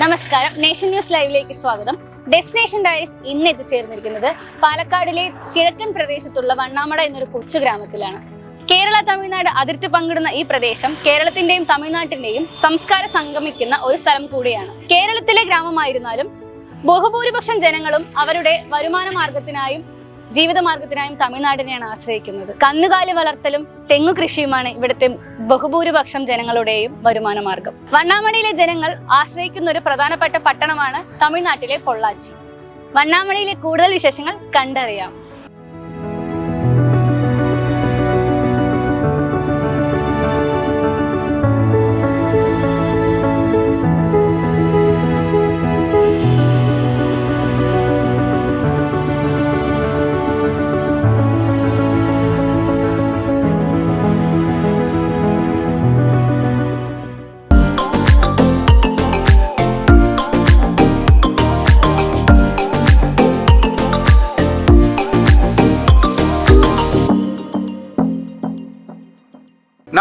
നമസ്കാരം. Nation news ലൈവിലേക്ക് സ്വാഗതം. ഡെസ്റ്റിനേഷൻ ഡയറീസ് ഇന്ന് എത്തിച്ചേർന്നിരിക്കുന്നത് പാലക്കാടിലെ കിഴക്കൻ പ്രദേശത്തുള്ള വണ്ണാമട എന്നൊരു കൊച്ചു ഗ്രാമത്തിലാണ്. കേരള തമിഴ്നാട് അതിർത്തി പങ്കിടുന്ന ഈ പ്രദേശം കേരളത്തിന്റെയും തമിഴ്നാട്ടിന്റെയും സംസ്കാര സംഗമിക്കുന്ന ഒരു സ്ഥലം കൂടിയാണ്. കേരളത്തിലെ ഗ്രാമമായിരുന്നാലും ബഹുഭൂരിപക്ഷം ജനങ്ങളും അവരുടെ വരുമാന മാർഗത്തിനായും ജീവിത മാർഗത്തിനായും തമിഴ്നാടിനെയാണ് ആശ്രയിക്കുന്നത്. കന്നുകാലി വളർത്തലും തെങ്ങു കൃഷിയുമാണ് ഇവിടുത്തെ ബഹുഭൂരിപക്ഷം ജനങ്ങളുടെയും വരുമാന മാർഗം വണ്ണാമണിയിലെ ജനങ്ങൾ ആശ്രയിക്കുന്ന ഒരു പ്രധാനപ്പെട്ട പട്ടണമാണ് തമിഴ്നാട്ടിലെ പൊള്ളാച്ചി. വണ്ണാമണിയിലെ കൂടുതൽ വിശേഷങ്ങൾ കണ്ടറിയാം.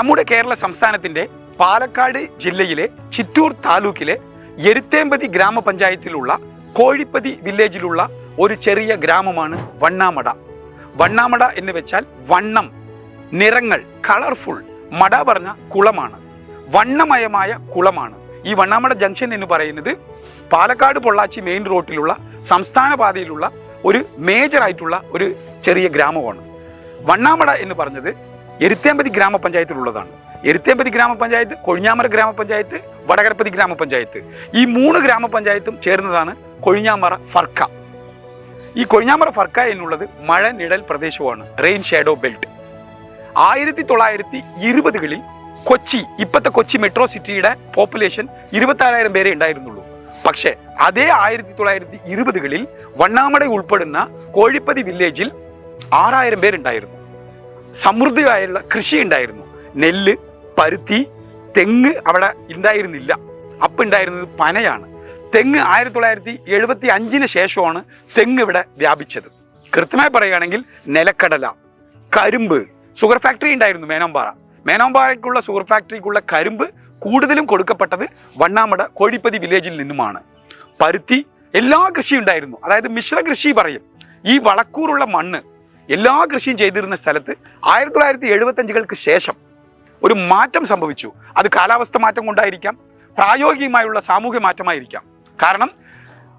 നമ്മുടെ കേരള സംസ്ഥാനത്തിന്റെ പാലക്കാട് ജില്ലയിലെ ചിറ്റൂർ താലൂക്കിലെ എരുത്തേമ്പതി ഗ്രാമപഞ്ചായത്തിലുള്ള കോഴിപ്പതി വില്ലേജിലുള്ള ഒരു ചെറിയ ഗ്രാമമാണ് വണ്ണാമട. വണ്ണാമട എന്ന് വെച്ചാൽ വണ്ണം നിറങ്ങൾ കളർഫുൾ മട പറഞ്ഞ കുളമാണ്. വണ്ണമയമായ കുളമാണ്. ഈ വണ്ണാമട ജംഗ്ഷൻ എന്ന് പറയുന്നത് പാലക്കാട് പൊള്ളാച്ചി മെയിൻ റോഡിലുള്ള സംസ്ഥാന പാതയിലുള്ള ഒരു മേജർ ആയിട്ടുള്ള ഒരു ചെറിയ ഗ്രാമമാണ്. വണ്ണാമട എന്ന് പറഞ്ഞത് എരുത്തേമ്പതി ഗ്രാമപഞ്ചായത്തിലുള്ളതാണ്. എരുത്തേമ്പതി ഗ്രാമപഞ്ചായത്ത് കൊഴിഞ്ഞാമര ഗ്രാമപഞ്ചായത്ത് വടകരപ്പതി ഗ്രാമപഞ്ചായത്ത്. ഈ മൂന്ന് ഗ്രാമപഞ്ചായത്തും ചേർന്നതാണ് കൊഴിഞ്ഞാമറ ഫർക്ക. ഈ കൊഴിഞ്ഞാമറ ഫർക്ക എന്നുള്ളത് മഴ നിഴൽ പ്രദേശമാണ് റെയിൻ ഷാഡോ ബെൽറ്റ് ആയിരത്തി തൊള്ളായിരത്തി ഇരുപതുകളിൽ കൊച്ചി ഇപ്പോഴത്തെ കൊച്ചി മെട്രോ സിറ്റിയുടെ പോപ്പുലേഷൻ ഇരുപത്തി പേരെ ഉണ്ടായിരുന്നുള്ളൂ. പക്ഷേ അതേ ആയിരത്തി തൊള്ളായിരത്തി ഇരുപതുകളിൽ വണ്ണാമട ഉൾപ്പെടുന്ന കോഴിപ്പതി വില്ലേജിൽ ആറായിരം പേരുണ്ടായിരുന്നു. സമൃദ്ധിയായുള്ള കൃഷി ഉണ്ടായിരുന്നു നെല്ല് പരുത്തി തെങ്ങ് അവിടെ ഉണ്ടായിരുന്നില്ല. അപ്പം ഉണ്ടായിരുന്നത് പനയാണ്. തെങ്ങ് ആയിരത്തി തൊള്ളായിരത്തി എഴുപത്തി അഞ്ചിന് ശേഷമാണ് തെങ്ങ് ഇവിടെ വ്യാപിച്ചത്. കൃത്യമായി പറയുകയാണെങ്കിൽ നിലക്കടല കരിമ്പ് ഷുഗർ ഫാക്ടറി ഉണ്ടായിരുന്നു മേനോമ്പാറ. മേനോമ്പാറയ്ക്കുള്ള ഷുഗർ ഫാക്ടറിക്കുള്ള കരിമ്പ് കൂടുതലും കൊടുക്കപ്പെട്ടത് വണ്ണാമട കോഴിപ്പതി വില്ലേജിൽ നിന്നുമാണ്. പരുത്തി എല്ലാ കൃഷിയും ഉണ്ടായിരുന്നു. അതായത് മിശ്ര കൃഷി പറയും. ഈ വളക്കൂറുള്ള മണ്ണ് എല്ലാ കൃഷിയും ചെയ്തിരുന്ന സ്ഥലത്ത് ആയിരത്തി തൊള്ളായിരത്തി എഴുപത്തഞ്ചുകൾക്ക് ശേഷം ഒരു മാറ്റം സംഭവിച്ചു. അത് കാലാവസ്ഥ മാറ്റം കൊണ്ടായിരിക്കാം പ്രായോഗികമായുള്ള സാമൂഹ്യ മാറ്റമായിരിക്കാം. കാരണം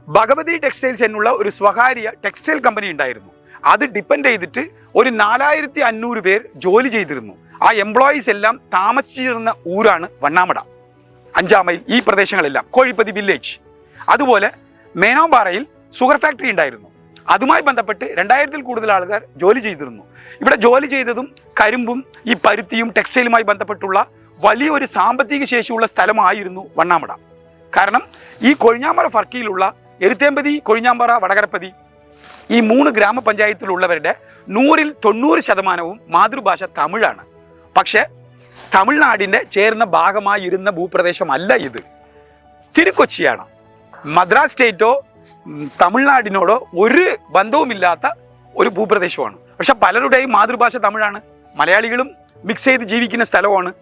ഭഗവതി ടെക്സ്റ്റൈൽസ് എന്നുള്ള ഒരു സ്വകാര്യ ടെക്സ്റ്റൈൽ കമ്പനി ഉണ്ടായിരുന്നു. അത് ഡിപ്പെൻഡ് ചെയ്തിട്ട് ഒരു നാലായിരത്തി അഞ്ഞൂറ് പേർ ജോലി ചെയ്തിരുന്നു. ആ എംപ്ലോയീസ് എല്ലാം താമസിച്ചിരുന്ന ഊരാണ് വണ്ണാമട. അഞ്ചാമയിൽ ഈ പ്രദേശങ്ങളെല്ലാം കോഴിപ്പതി വില്ലേജ്. അതുപോലെ മേനോമ്പാറയിൽ ഷുഗർ ഫാക്ടറി ഉണ്ടായിരുന്നു. അതുമായി ബന്ധപ്പെട്ട് രണ്ടായിരത്തിൽ കൂടുതൽ ആൾക്കാർ ജോലി ചെയ്തിരുന്നു. ഇവിടെ ജോലി ചെയ്തതും കരിമ്പും ഈ പരുത്തിയും ടെക്സ്റ്റൈലുമായി ബന്ധപ്പെട്ടുള്ള വലിയൊരു സാമ്പത്തിക ശേഷിയുള്ള സ്ഥലമായിരുന്നു വണ്ണാമട. കാരണം ഈ കൊഴിഞ്ഞാമ്പറ ഫർക്കിയിലുള്ള എരുത്തേമ്പതി കൊഴിഞ്ഞാമ്പറ വടകരപ്പതി ഈ മൂന്ന് ഗ്രാമപഞ്ചായത്തിലുള്ളവരുടെ നൂറിൽ തൊണ്ണൂറ് ശതമാനവും മാതൃഭാഷ തമിഴാണ്. പക്ഷേ തമിഴ്നാടിന്റെ ചേർന്ന ഭാഗമായിരുന്ന ഭൂപ്രദേശമല്ല ഇത്. തിരുക്കൊച്ചിയാണ്. മദ്രാസ് സ്റ്റേറ്റോ തമിഴ്നാടിനോടോ ഒരു ബന്ധവുമില്ലാത്ത ഒരു ഭൂപ്രദേശമാണ്. പക്ഷെ പലരുടെയും മാതൃഭാഷ തമിഴാണ്. മലയാളികളും മിക്സ് ചെയ്ത് ജീവിക്കുന്ന സ്ഥലമാണ്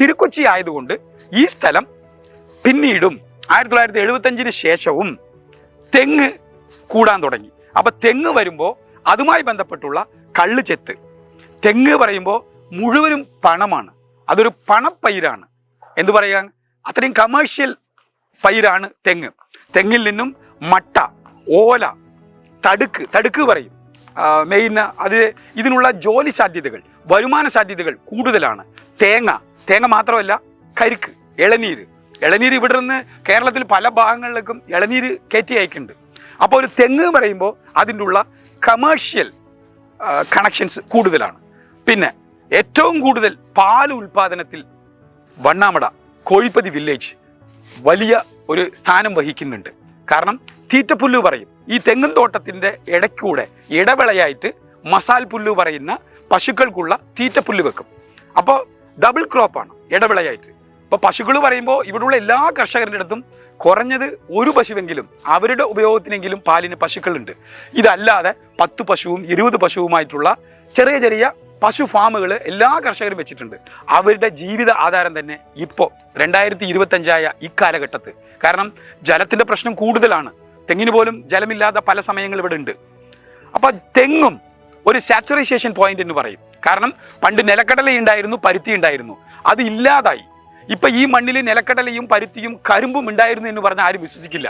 തിരുക്കൊച്ചി ആയതുകൊണ്ട് ഈ സ്ഥലം പിന്നീടും ആയിരത്തി തൊള്ളായിരത്തി എഴുപത്തഞ്ചിന് ശേഷവും തെങ്ങ് കൂടാൻ തുടങ്ങി. അപ്പൊ തെങ്ങ് വരുമ്പോൾ അതുമായി ബന്ധപ്പെട്ടുള്ള കള്ള് ചെത്ത്. തെങ്ങ് പറയുമ്പോൾ മുഴുവനും പണമാണ്. അതൊരു പണപ്പയിരാണ്. എന്തു പറയാൻ? അത്രയും കമേഴ്ഷ്യൽ പയിരാണ് തെങ്ങ്. തെങ്ങിൽ നിന്നും മട്ട ഓല തടുക്ക് തടുക്ക് പറയും. മെയിൻ അത് ഇതിനുള്ള ജോലി സാധ്യതകൾ വരുമാന സാധ്യതകൾ കൂടുതലാണ്. തേങ്ങ തേങ്ങ മാത്രമല്ല കരിക്ക് ഇളനീര്. ഇളനീര് ഇവിടെ നിന്ന് കേരളത്തിൽ പല ഭാഗങ്ങളിലേക്കും ഇളനീര് കയറ്റി അയക്കുന്നുണ്ട്. അപ്പോൾ ഒരു തെങ്ങ് പറയുമ്പോൾ അതിന്റെ ഉള്ള കമേഴ്ഷ്യൽ കണക്ഷൻസ് കൂടുതലാണ്. പിന്നെ ഏറ്റവും കൂടുതൽ പാൽ ഉൽപാദനത്തിൽ വണ്ണാമട കോഴിപ്പതി വില്ലേജ് വലിയ ഒരു സ്ഥാനം വഹിക്കുന്നുണ്ട്. കാരണം തീറ്റപ്പുല്ല് പറയും ഈ തെങ്ങും തോട്ടത്തിന്റെ ഇടയ്ക്കൂടെ ഇടവേളയായിട്ട് മസാൽ പുല്ല് പറയുന്ന പശുക്കൾക്കുള്ള തീറ്റപ്പുല്ല് വെക്കും. അപ്പോൾ ഡബിൾ ക്രോപ്പാണ് ഇടവിളയായിട്ട്. അപ്പോൾ പശുക്കൾ പറയുമ്പോൾ ഇവിടെയുള്ള എല്ലാ കർഷകരുടെ അടുത്തും കുറഞ്ഞത് ഒരു പശുവെങ്കിലും അവരുടെ ഉപയോഗത്തിനെങ്കിലും പാലിന് പശുക്കളുണ്ട്. ഇതല്ലാതെ പത്ത് പശുവും ഇരുപത് പശുവുമായിട്ടുള്ള ചെറിയ ചെറിയ പശു ഫാമുകൾ എല്ലാ കർഷകരും വെച്ചിട്ടുണ്ട്. അവരുടെ ജീവിത ആധാരം തന്നെ ഇപ്പോൾ രണ്ടായിരത്തി ഇരുപത്തഞ്ചായ ഇക്കാലഘട്ടത്ത്. കാരണം ജലത്തിന്റെ പ്രശ്നം കൂടുതലാണ്. തെങ്ങിന് പോലും ജലമില്ലാത്ത പല സമയങ്ങൾ ഇവിടെ ഉണ്ട്. അപ്പോൾ തെങ്ങും ഒരു സാച്ചുറൈസേഷൻ പോയിന്റ് എന്ന് പറയും. കാരണം പണ്ട് നിലക്കടല ഉണ്ടായിരുന്നു പരുത്തി ഉണ്ടായിരുന്നു. അത് ഇല്ലാതായി. ഇപ്പം ഈ മണ്ണിൽ നിലക്കടലയും പരുത്തിയും കരിമ്പും ഉണ്ടായിരുന്നു എന്ന് പറഞ്ഞാൽ ആരും വിശ്വസിക്കില്ല.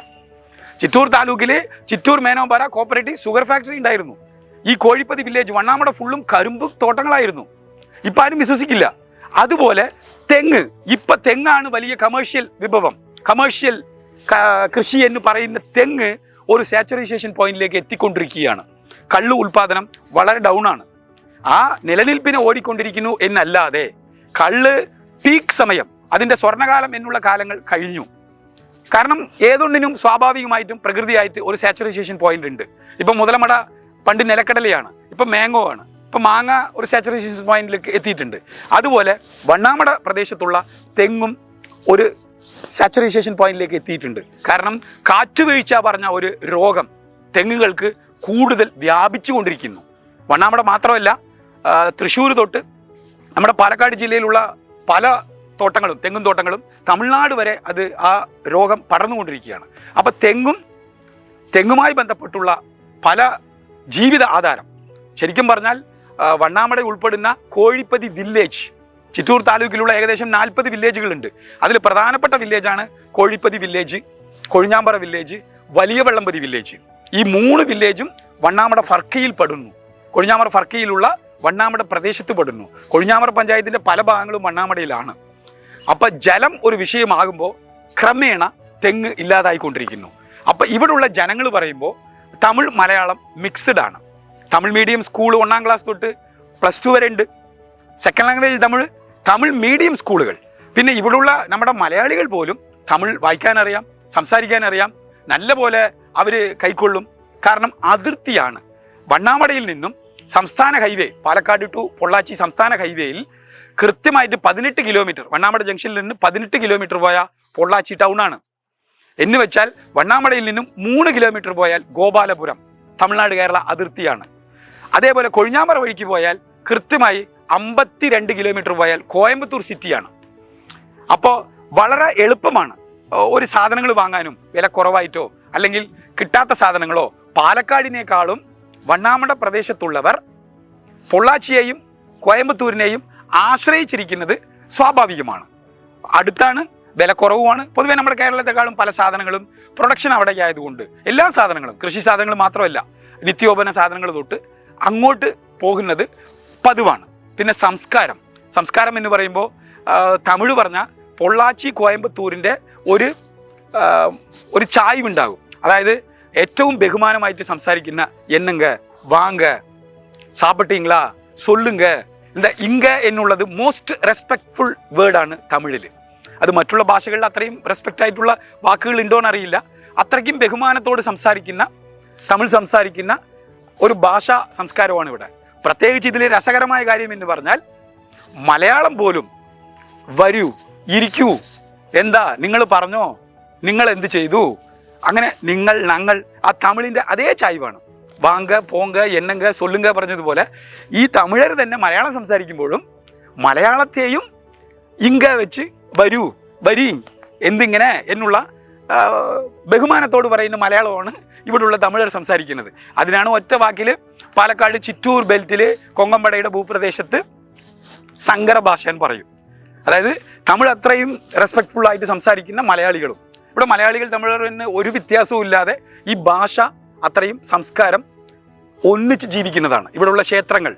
ചിറ്റൂർ താലൂക്കിൽ Chittur Menonpara cooperative sugar factory ഉണ്ടായിരുന്നു. ഈ കോഴിപ്പതി വില്ലേജ് വണ്ണാമട ഫുള്ളും കരിമ്പ് തോട്ടങ്ങളായിരുന്നു. ഇപ്പം ആരും വിശ്വസിക്കില്ല. അതുപോലെ തെങ്ങ്. ഇപ്പം തെങ്ങാണ് വലിയ കമേഴ്ഷ്യൽ വിഭവം. കമേഴ്ഷ്യൽ കൃഷി എന്ന് പറയുന്ന തെങ്ങ് ഒരു സാച്ചുറൈസേഷൻ പോയിന്റിലേക്ക് എത്തിക്കൊണ്ടിരിക്കുകയാണ്. കള്ളു ഉൽപാദനം വളരെ ഡൗൺ ആണ്. ആ നിലനിൽപ്പിനെ ഓടിക്കൊണ്ടിരിക്കുന്നു എന്നല്ലാതെ കള്ള് പീക്ക് സമയം അതിന്റെ സ്വർണകാലം എന്നുള്ള കാലങ്ങൾ കഴിഞ്ഞു. കാരണം ഏതൊന്നിനും സ്വാഭാവികമായിട്ടും പ്രകൃതിയായിട്ട് ഒരു സാച്ചുറൈസേഷൻ പോയിന്റ് ഉണ്ട്. ഇപ്പം മുതലമട പണ്ട് നിലക്കടലയാണ് ഇപ്പം മാംഗോ ആണ്. ഇപ്പം മാങ്ങ ഒരു സാച്ചുറേഷൻ പോയിന്റിലേക്ക് എത്തിയിട്ടുണ്ട്. അതുപോലെ വണ്ണാമട പ്രദേശത്തുള്ള തെങ്ങും ഒരു സാച്ചുറൈസേഷൻ പോയിന്റിലേക്ക് എത്തിയിട്ടുണ്ട്. കാരണം കാറ്റുവീഴ്ച പറഞ്ഞ ഒരു രോഗം തെങ്ങുകൾക്ക് കൂടുതൽ വ്യാപിച്ചു കൊണ്ടിരിക്കുന്നു വണ്ണാമട മാത്രമല്ല തൃശ്ശൂർ തൊട്ട് നമ്മുടെ പാലക്കാട് ജില്ലയിലുള്ള പല തോട്ടങ്ങളും തെങ്ങും തോട്ടങ്ങളും തമിഴ്നാട് വരെ അത് ആ രോഗം പടർന്നുകൊണ്ടിരിക്കുകയാണ്. അപ്പോൾ തെങ്ങും തെങ്ങുമായി ബന്ധപ്പെട്ടുള്ള പല ജീവിത ആധാരം. ശരിക്കും പറഞ്ഞാൽ വണ്ണാമട ഉൾപ്പെടുന്ന കോഴിപ്പതി വില്ലേജ് ചിറ്റൂർ താലൂക്കിലുള്ള ഏകദേശം നാൽപ്പത് വില്ലേജുകളുണ്ട് അതിൽ പ്രധാനപ്പെട്ട വില്ലേജാണ് കോഴിപ്പതി വില്ലേജ് കൊഴിഞ്ഞാമ്പറ വില്ലേജ് വലിയ വെള്ളമ്പതി വില്ലേജ് ഈ മൂന്ന് വില്ലേജും വണ്ണാമട ഫർക്കയിൽ പെടുന്നു. കൊഴിഞ്ഞാമറ ഫർക്കയിലുള്ള വണ്ണാമട പ്രദേശത്ത് പെടുന്നു. കൊഴിഞ്ഞാമറ പഞ്ചായത്തിന്റെ പല ഭാഗങ്ങളും വണ്ണാമടയിലാണ്. അപ്പം ജലം ഒരു വിഷയമാകുമ്പോൾ ക്രമേണ തെങ്ങ് ഇല്ലാതായിക്കൊണ്ടിരിക്കുന്നു. അപ്പം ഇവിടെയുള്ള ജനങ്ങൾ പറയുമ്പോൾ തമിഴ് മലയാളം മിക്സ്ഡ് ആണ്. തമിഴ് മീഡിയം സ്കൂൾ ഒന്നാം ക്ലാസ് തൊട്ട് പ്ലസ് ടു വരെ ഉണ്ട്. Second language Tamil Tamil medium സ്കൂളുകൾ പിന്നെ ഇവിടെയുള്ള നമ്മുടെ മലയാളികൾ പോലും തമിഴ് വായിക്കാനറിയാം സംസാരിക്കാനറിയാം നല്ല പോലെ അവർ കൈക്കൊള്ളും. കാരണം അതിർത്തിയാണ്. വണ്ണാമടയിൽ നിന്നും സംസ്ഥാന ഹൈവേ പാലക്കാട് ടു പൊള്ളാച്ചി സംസ്ഥാന ഹൈവേയിൽ കൃത്യമായിട്ട് പതിനെട്ട് കിലോമീറ്റർ വണ്ണാമട ജംഗ്ഷനിൽ നിന്ന് പതിനെട്ട് കിലോമീറ്റർ പോയ പൊള്ളാച്ചി ടൗൺ ആണ്. എന്ന് വെച്ചാൽ വണ്ണാമടയിൽ നിന്നും മൂന്ന് കിലോമീറ്റർ പോയാൽ ഗോപാലപുരം തമിഴ്നാട് കേരള അതിർത്തിയാണ്. അതേപോലെ കൊഴിഞ്ഞാമറ വഴിക്ക് പോയാൽ കൃത്യമായി അമ്പത്തിരണ്ട് കിലോമീറ്റർ പോയാൽ കോയമ്പത്തൂർ സിറ്റിയാണ്. അപ്പോൾ വളരെ എളുപ്പമാണ്. ഒരു സാധനങ്ങൾ വാങ്ങാനും വില കുറവായിട്ടോ അല്ലെങ്കിൽ കിട്ടാത്ത സാധനങ്ങളോ പാലക്കാടിനേക്കാളും വണ്ണാമട പ്രദേശത്തുള്ളവർ പൊള്ളാച്ചിയെയും കോയമ്പത്തൂരിനെയും ആശ്രയിച്ചിരിക്കുന്നത് സ്വാഭാവികമാണ്. അടുത്താണ് വില കുറവുമാണ് പൊതുവേ നമ്മുടെ കേരളത്തെക്കാളും പല സാധനങ്ങളും പ്രൊഡക്ഷൻ അവിടെ ആയതുകൊണ്ട് എല്ലാ സാധനങ്ങളും കൃഷി സാധനങ്ങൾ മാത്രമല്ല നിത്യോപന സാധനങ്ങൾ തൊട്ട് അങ്ങോട്ട് പോകുന്നത് പതിവാണ്. പിന്നെ സംസ്കാരം. സംസ്കാരം എന്ന് പറയുമ്പോൾ തമിഴ് പറഞ്ഞ പൊള്ളാച്ചി കോയമ്പത്തൂരിന്റെ ഒരു ഒരു ചായ്വുണ്ടാകും. അതായത് ഏറ്റവും ബഹുമാനമായിട്ട് സംസാരിക്കുന്ന എന്നുങ്ക വാങ്ക സാപ്പിട്ടീങ്കളാ സൊല്ലുങ്ക എന്താ ഇങ്ക എന്നുള്ളത് മോസ്റ്റ് റെസ്പെക്ട്ഫുൾ വേർഡാണ് തമിഴിൽ അത് മറ്റുള്ള ഭാഷകളിൽ അത്രയും റെസ്പെക്റ്റ് ആയിട്ടുള്ള വാക്കുകൾ ഉണ്ടോ അറിയില്ല അത്രയ്ക്കും ബഹുമാനത്തോട് സംസാരിക്കുന്ന തമിഴ് സംസാരിക്കുന്ന ഒരു ഭാഷാ സംസ്കാരമാണ് ഇവിടെ. പ്രത്യേകിച്ച് ഇതിലെ രസകരമായ കാര്യം എന്ന് പറഞ്ഞാൽ മലയാളം പോലും വരൂ ഇരിക്കൂ. എന്താ? നിങ്ങൾ പറഞ്ഞോ? നിങ്ങൾ എന്ത് ചെയ്തു? അങ്ങനെ നിങ്ങൾ ഞങ്ങൾ ആ തമിഴിന്റെ അതേ ചായ്വാണ്. വാങ്ക പോങ്ക എണ്ണങ്ക സൊല്ലുങ്ക പറഞ്ഞതുപോലെ ഈ തമിഴർ തന്നെ മലയാളം സംസാരിക്കുമ്പോഴും മലയാളത്തെയും ഇങ്ക വെച്ച് വരൂ വരീ എന്തിങ്ങനെ എന്നുള്ള ബഹുമാനത്തോട് പറയുന്ന മലയാളമാണ് ഇവിടെയുള്ള തമിഴർ സംസാരിക്കുന്നത്. അതിനാണ് ഒറ്റ വാക്കിൽ പാലക്കാട് ചിറ്റൂർ ബെൽറ്റിൽ കൊങ്കമ്പടയുടെ ഭൂപ്രദേശത്ത് സങ്കര ഭാഷ എന്ന് പറയും. അതായത് തമിഴ് അത്രയും റെസ്പെക്ട്ഫുൾ ആയിട്ട് സംസാരിക്കുന്ന മലയാളികളും. ഇവിടെ മലയാളികൾ തമിഴറിന് ഒരു വ്യത്യാസവും ഇല്ലാതെ ഈ ഭാഷ അത്രയും സംസ്കാരം ഒന്നിച്ച് ജീവിക്കുന്നതാണ്. ഇവിടെയുള്ള ക്ഷേത്രങ്ങൾ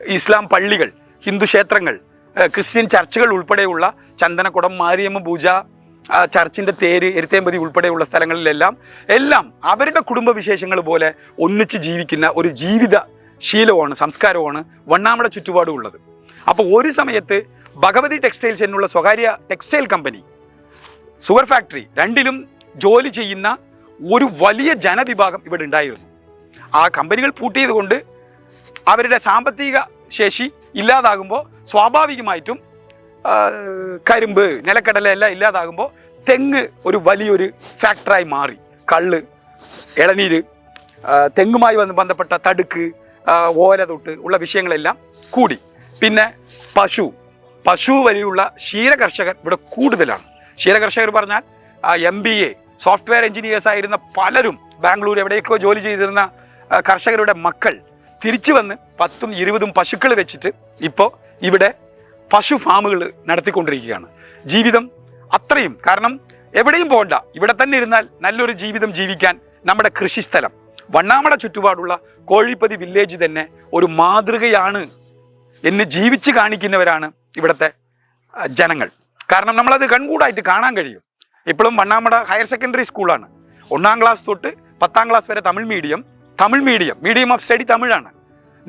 ഇസ്ലാം പള്ളികൾ ഹിന്ദു ക്ഷേത്രങ്ങൾ ക്രിസ്ത്യൻ ചർച്ചുകൾ ഉൾപ്പെടെയുള്ള ചന്ദനക്കുടം മാരിയമ്മ പൂജ ചർച്ചിന്റെ തേര് എരുത്തേമ്പതി ഉൾപ്പെടെയുള്ള സ്ഥലങ്ങളിലെല്ലാം എല്ലാം അവരുടെ കുടുംബ വിശേഷങ്ങൾ പോലെ ഒന്നിച്ച് ജീവിക്കുന്ന ഒരു ജീവിത ശീലമാണ് സംസ്കാരമാണ് വണ്ണാമട ചുറ്റുപാടും ഉള്ളത്. അപ്പോൾ ഒരു സമയത്ത് ഭഗവതി ടെക്സ്റ്റൈൽസ് എന്നുള്ള സ്വകാര്യ ടെക്സ്റ്റൈൽ കമ്പനി സുഗർ ഫാക്ടറി രണ്ടിലും ജോലി ചെയ്യുന്ന ഒരു വലിയ ജനവിഭാഗം ഇവിടെ ഉണ്ടായിരുന്നു. ആ കമ്പനികൾ പൂട്ടിയത് കൊണ്ട് അവരുടെ സാമ്പത്തിക ശേഷി ഇല്ലാതാകുമ്പോൾ സ്വാഭാവികമായിട്ടും കരിമ്പ് നിലക്കടല എല്ലാം ഇല്ലാതാകുമ്പോൾ തെങ്ങ് ഒരു വലിയൊരു ഫാക്ടറായി മാറി. കള്ള് ഇളനീര് തെങ്ങുമായി വന്ന് ബന്ധപ്പെട്ട തടുക്ക് ഓല തൊട്ട് ഉള്ള വിഷയങ്ങളെല്ലാം കൂടി. പിന്നെ പശു. പശു വരെയുള്ള ക്ഷീരകർഷകർ ഇവിടെ കൂടുതലാണ്. ക്ഷീരകർഷകർ പറഞ്ഞാൽ M B A software engineers ആയിരുന്ന പലരും ബാംഗ്ലൂർ എവിടെയൊക്കെയോ ജോലി ചെയ്തിരുന്ന കർഷകരുടെ മക്കൾ തിരിച്ചു വന്ന് പത്തും ഇരുപതും പശുക്കൾ വെച്ചിട്ട് ഇപ്പോൾ ഇവിടെ പശു ഫാമുകൾ നടത്തിക്കൊണ്ടിരിക്കുകയാണ്. ജീവിതം അത്രയും. കാരണം എവിടെയും പോകണ്ട ഇവിടെ തന്നെ ഇരുന്നാൽ നല്ലൊരു ജീവിതം ജീവിക്കാൻ നമ്മുടെ കൃഷിസ്ഥലം. വണ്ണാമട ചുറ്റുപാടുള്ള കോഴിപ്പതി വില്ലേജ് തന്നെ ഒരു മാതൃകയാണ് എന്ന് ജീവിച്ച് കാണിക്കുന്നവരാണ് ഇവിടുത്തെ ജനങ്ങൾ. കാരണം നമ്മളത് കൺകൂടായിട്ട് കാണാൻ കഴിയും. ഇപ്പോഴും വണ്ണാമട ഹയർ സെക്കൻഡറി സ്കൂളാണ് ഒന്നാം ക്ലാസ് തൊട്ട് പത്താം ക്ലാസ് വരെ Tamil medium Tamil medium medium of study തമിഴാണ്.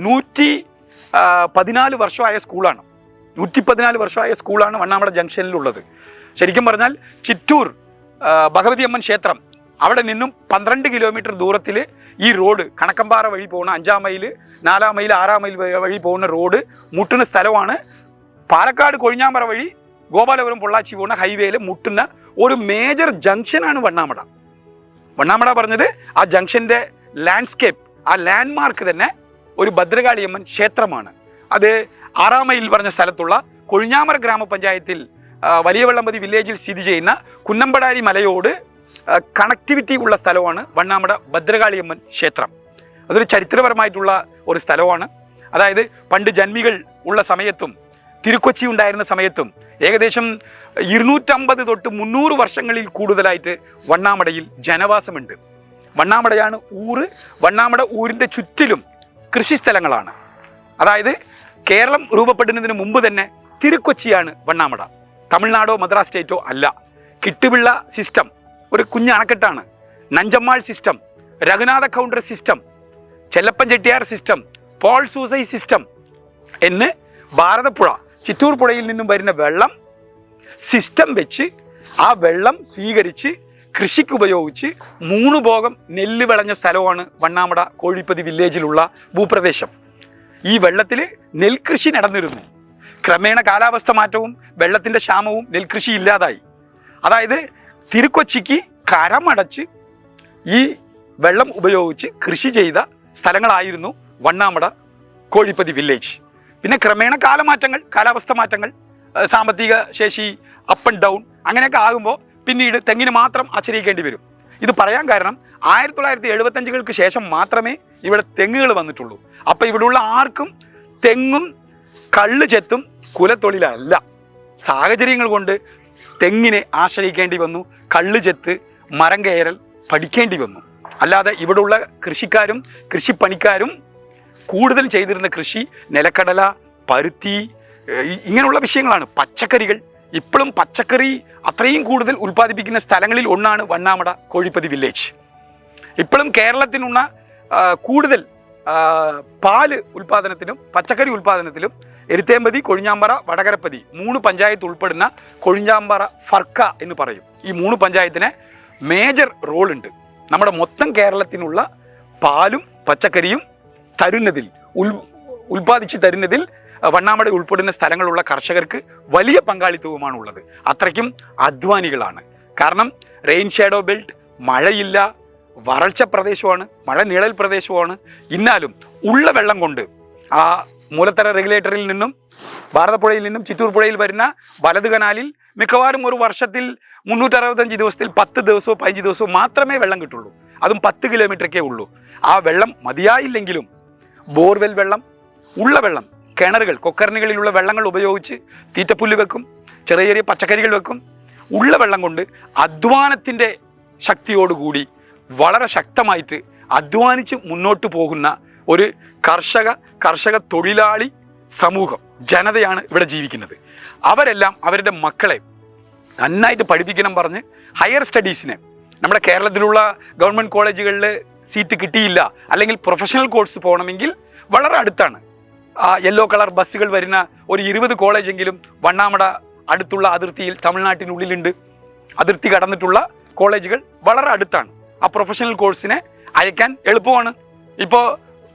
നൂറ്റി പതിനാല് വർഷമായ സ്കൂളാണ്. നൂറ്റി പതിനാല് വർഷമായ സ്കൂളാണ് വണ്ണാമട ജംഗ്ഷനിലുള്ളത്. ശരിക്കും പറഞ്ഞാൽ ചിറ്റൂർ ഭഗവതി അമ്മൻ ക്ഷേത്രം അവിടെ നിന്നും പന്ത്രണ്ട് കിലോമീറ്റർ ദൂരത്തിൽ ഈ റോഡ് കണക്കമ്പാറ വഴി പോകുന്ന അഞ്ചാം മൈൽ നാലാം മൈൽ ആറാം മൈൽ വഴി പോകുന്ന റോഡ് മുട്ടുന്ന സ്ഥലമാണ്. പാലക്കാട് കൊഴിഞ്ഞാമ്പറ വഴി ഗോപാലപുരം പൊള്ളാച്ചി പോകുന്ന ഹൈവേയിൽ മുട്ടുന്ന ഒരു മേജർ ജംഗ്ഷനാണ് വണ്ണാമട. വണ്ണാമട പറഞ്ഞത് ആ ജംഗ്ഷന്റെ ലാൻഡ്സ്കേപ്പ് ആ ലാൻഡ്മാർക്ക് തന്നെ ഒരു ഭദ്രകാളിയമ്മൻ ക്ഷേത്രമാണ്. അത് ആറാമയിൽ പറഞ്ഞ സ്ഥലത്തുള്ള കൊഴിഞ്ഞാമർ ഗ്രാമപഞ്ചായത്തിൽ വലിയ വില്ലേജിൽ സ്ഥിതി ചെയ്യുന്ന കുന്നമ്പടാരി മലയോട് കണക്ടിവിറ്റി ഉള്ള സ്ഥലമാണ് വണ്ണാമട ഭദ്രകാളിയമ്മൻ ക്ഷേത്രം. അതൊരു ചരിത്രപരമായിട്ടുള്ള ഒരു സ്ഥലമാണ്. അതായത് പണ്ട് ജന്മികൾ ഉള്ള സമയത്തും തിരുക്കൊച്ചി ഉണ്ടായിരുന്ന സമയത്തും ഏകദേശം ഇരുന്നൂറ്റമ്പത് തൊട്ട് മുന്നൂറ് വർഷങ്ങളിൽ കൂടുതലായിട്ട് വണ്ണാമടയിൽ ജനവാസമുണ്ട്. വണ്ണാമടയാണ് ഊറ്. വണ്ണാമട ഊരിന്റെ ചുറ്റിലും കൃഷിസ്ഥലങ്ങളാണ്. അതായത് കേരളം രൂപപ്പെടുന്നതിന് മുമ്പ് തന്നെ തിരുക്കൊച്ചിയാണ് വണ്ണാമട. തമിഴ്നാടോ മദ്രാസ് സ്റ്റേറ്റോ അല്ല. കിട്ടുപിള്ള സിസ്റ്റം ഒരു കുഞ്ഞ് അണക്കെട്ടാണ്. Nanjammal system Raghunatha Gounder system Chellappan Chettiar system Paul Susai system എന്ന് ഭാരതപ്പുഴ ചിറ്റൂർ പുഴയിൽ നിന്നും വരുന്ന വെള്ളം സിസ്റ്റം വെച്ച് ആ വെള്ളം സ്വീകരിച്ച് കൃഷിക്ക് ഉപയോഗിച്ച് മൂന്ന് ഭോഗം നെല്ല് വിളഞ്ഞ സ്ഥലമാണ് വണ്ണാമട കോഴിപ്പതി വില്ലേജിലുള്ള ഭൂപ്രദേശം. ഈ വെള്ളത്തിൽ നെൽകൃഷി നടന്നിരുന്നു. ക്രമേണ കാലാവസ്ഥ മാറ്റവും വെള്ളത്തിന്റെ ക്ഷാമവും നെൽകൃഷി ഇല്ലാതായി. അതായത് തിരുക്കൊച്ചിക്ക് കരമടച്ച് ഈ വെള്ളം ഉപയോഗിച്ച് കൃഷി ചെയ്ത സ്ഥലങ്ങളായിരുന്നു വണ്ണാമട കോഴിപ്പതി വില്ലേജ്. പിന്നെ ക്രമേണ കാലമാറ്റങ്ങൾ കാലാവസ്ഥ മാറ്റങ്ങൾ സാമ്പത്തിക ശേഷി അപ്പ് ആൻഡ് ഡൗൺ അങ്ങനെയൊക്കെ ആകുമ്പോൾ പിന്നീട് തെങ്ങിന് മാത്രം ആശ്രയിക്കേണ്ടി വരും. ഇത് പറയാൻ കാരണം ആയിരത്തി തൊള്ളായിരത്തി എഴുപത്തഞ്ചുകൾക്ക് ശേഷം മാത്രമേ ഇവിടെ തെങ്ങുകൾ വന്നിട്ടുള്ളൂ. അപ്പോൾ ഇവിടെയുള്ള ആർക്കും തെങ്ങും കള്ള് ചെത്തും കുലത്തൊഴിലല്ല. സാഹചര്യങ്ങൾ കൊണ്ട് തെങ്ങിനെ ആശ്രയിക്കേണ്ടി വന്നു കള്ള് ചെത്ത് മരം കയറൽ പഠിക്കേണ്ടി വന്നു. അല്ലാതെ ഇവിടെയുള്ള കൃഷിക്കാരും കൃഷിപ്പണിക്കാരും കൂടുതൽ ചെയ്തിരുന്ന കൃഷി നിലക്കടല പരുത്തി ഇങ്ങനെയുള്ള വിഷയങ്ങളാണ്. പച്ചക്കറികൾ ഇപ്പോഴും പച്ചക്കറി അത്രയും കൂടുതൽ ഉൽപ്പാദിപ്പിക്കുന്ന സ്ഥലങ്ങളിൽ ഒന്നാണ് വണ്ണാമട കോഴിപ്പതി വില്ലേജ് ഇപ്പോഴും കേരളത്തിനുള്ള കൂടുതൽ പാൽ ഉൽപ്പാദനത്തിനും പച്ചക്കറി ഉൽപ്പാദനത്തിലും എരുത്തേമ്പതി കൊഴിഞ്ഞാമ്പറ വടകരപ്പതി മൂന്ന് പഞ്ചായത്ത് ഉൾപ്പെടുന്ന കൊഴിഞ്ഞാമ്പറ ഫർക്ക എന്ന് പറയും ഈ മൂന്ന് പഞ്ചായത്തിന് മേജർ ഉണ്ട്. നമ്മുടെ മൊത്തം കേരളത്തിനുള്ള പാലും പച്ചക്കറിയും തരുന്നതിൽ ഉൽ ഉൽപ്പാദിച്ച് തരുന്നതിൽ വണ്ണാമട ഉൾപ്പെടുന്ന സ്ഥലങ്ങളുള്ള കർഷകർക്ക് വലിയ പങ്കാളിത്തവുമാണ് ഉള്ളത് അത്രയ്ക്കും അധ്വാനികളാണ്. കാരണം റെയിൻ ഷാഡോ ബെൽറ്റ് മഴയില്ല വരൾച്ച പ്രദേശമാണ് മഴ നിഴൽ പ്രദേശമാണ് എന്നാലും ഉള്ള വെള്ളം കൊണ്ട് ആ മൂലത്തര റെഗുലേറ്ററിൽ നിന്നും ഭാരതപ്പുഴയിൽ നിന്നും ചിറ്റൂർ പുഴയിൽ വരുന്ന വലത് കനാലിൽ മിക്കവാറും ഒരു വർഷത്തിൽ മുന്നൂറ്ററുപത്തഞ്ച് ദിവസത്തിൽ പത്ത് ദിവസമോ പതിനഞ്ച് ദിവസമോ മാത്രമേ വെള്ളം കിട്ടുള്ളൂ. അതും പത്ത് കിലോമീറ്ററൊക്കെ ഉള്ളൂ. ആ വെള്ളം മതിയായില്ലെങ്കിലും ബോർവെൽ വെള്ളം ഉള്ള വെള്ളം കിണറുകൾ കൊക്കറിനുകളിലുള്ള വെള്ളങ്ങൾ ഉപയോഗിച്ച് തീറ്റപ്പുല്ല് വെക്കും ചെറിയ ചെറിയ പച്ചക്കറികൾ വെക്കും. ഉള്ള വെള്ളം കൊണ്ട് അധ്വാനത്തിന്റെ ശക്തിയോടുകൂടി വളരെ ശക്തമായിട്ട് അധ്വാനിച്ച് മുന്നോട്ട് പോകുന്ന ഒരു കർഷക കർഷക തൊഴിലാളി സമൂഹം ജനതയാണ് ഇവിടെ ജീവിക്കുന്നത്. അവരെല്ലാം അവരുടെ മക്കളെ നന്നായിട്ട് പഠിപ്പിക്കണം പറഞ്ഞ് ഹയർ സ്റ്റഡീസിനെ നമ്മുടെ കേരളത്തിലുള്ള ഗവൺമെന്റ് കോളേജുകളിൽ സീറ്റ് കിട്ടിയില്ല അല്ലെങ്കിൽ പ്രൊഫഷണൽ കോഴ്സ് പോകണമെങ്കിൽ വളരെ അടുത്താണ്. യെല്ലോ കളർ ബസ്സുകൾ വരുന്ന ഒരു ഇരുപത് കോളേജെങ്കിലും വണ്ണാമട അടുത്തുള്ള അതിർത്തിയിൽ തമിഴ്നാട്ടിനുള്ളിലുണ്ട് അതിർത്തി കടന്നിട്ടുള്ള കോളേജുകൾ വളരെ അടുത്താണ്. ആ പ്രൊഫഷണൽ കോഴ്സിനെ അയക്കാൻ എളുപ്പമാണ്. ഇപ്പോൾ